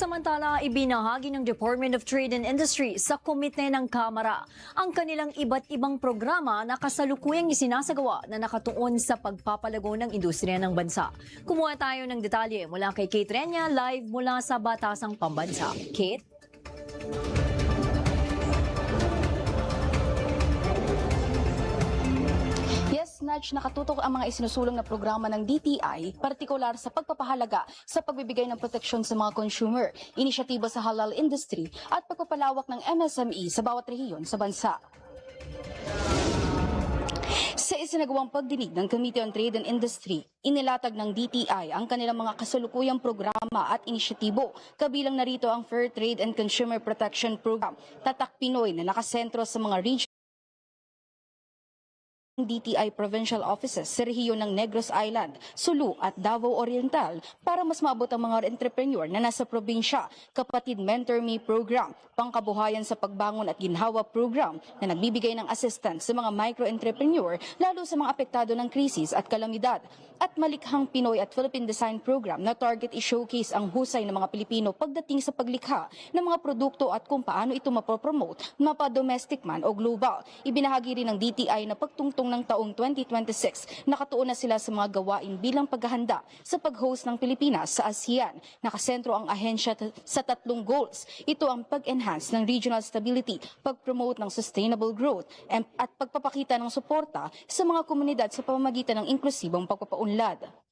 Samantala, ibinahagi ng Department of Trade and Industry sa komite ng Kamara ang kanilang iba't ibang programa na kasalukuyang isinasagawa na nakatuon sa pagpapalago ng industriya ng bansa. Kumuha tayo ng detalye mula kay Kate Renya, live mula sa Batasang Pambansa. Kate? Nudge, nakatutok ang mga isinusulong na programa ng DTI, partikular sa pagpapahalaga sa pagbibigay ng proteksyon sa mga consumer, inisyatiba sa halal industry at pagpapalawak ng MSME sa bawat rehiyon sa bansa. Sa isinagawang pagdinig ng Committee on Trade and Industry, inilatag ng DTI ang kanilang mga kasalukuyang programa at inisyatibo. Kabilang narito ang Fair Trade and Consumer Protection Program, Tatak Pinoy na nakasentro sa mga region DTI provincial offices sa rehiyon ng Negros Island, Sulu at Davao Oriental para mas maabot ang mga entrepreneur na nasa probinsya. Kapatid Mentor Me Program, pangkabuhayan sa pagbangon at ginhawa program na nagbibigay ng assistance sa mga micro-entrepreneur lalo sa mga apektado ng krisis at kalamidad. At Malikhang Pinoy at Philippine Design Program na target i-showcase ang husay ng mga Pilipino pagdating sa paglikha ng mga produkto at kung paano ito mapopromote, mapa-domestic man o global. Ibinahagi rin ng DTI na pagtungtong ng taong 2026, nakatuon na sila sa mga gawain bilang paghahanda sa pag-host ng Pilipinas sa ASEAN. Nakasentro ang ahensya sa tatlong goals. Ito ang pag-enhance ng regional stability, pag-promote ng sustainable growth, at pagpapakita ng suporta sa mga komunidad sa pamamagitan ng inklusibong pagpapaunlad.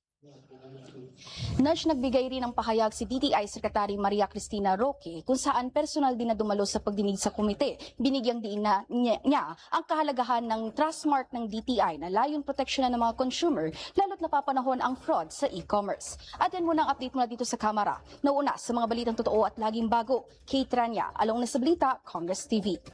Nudge nagbigay rin ng pahayag si DTI Secretary Maria Cristina Roque kung saan personal din na dumalo sa pagdinig sa komite. Binigyang diin na niya, niya ang kahalagahan ng trustmark ng DTI na layon proteksyonan ng mga consumer lalo't napapanahon ang fraud sa e-commerce. At yan muna ang update mula dito sa kamera. Nauna sa mga balitang totoo at laging bago. Kate Rania, along na sa balita, Congress TV.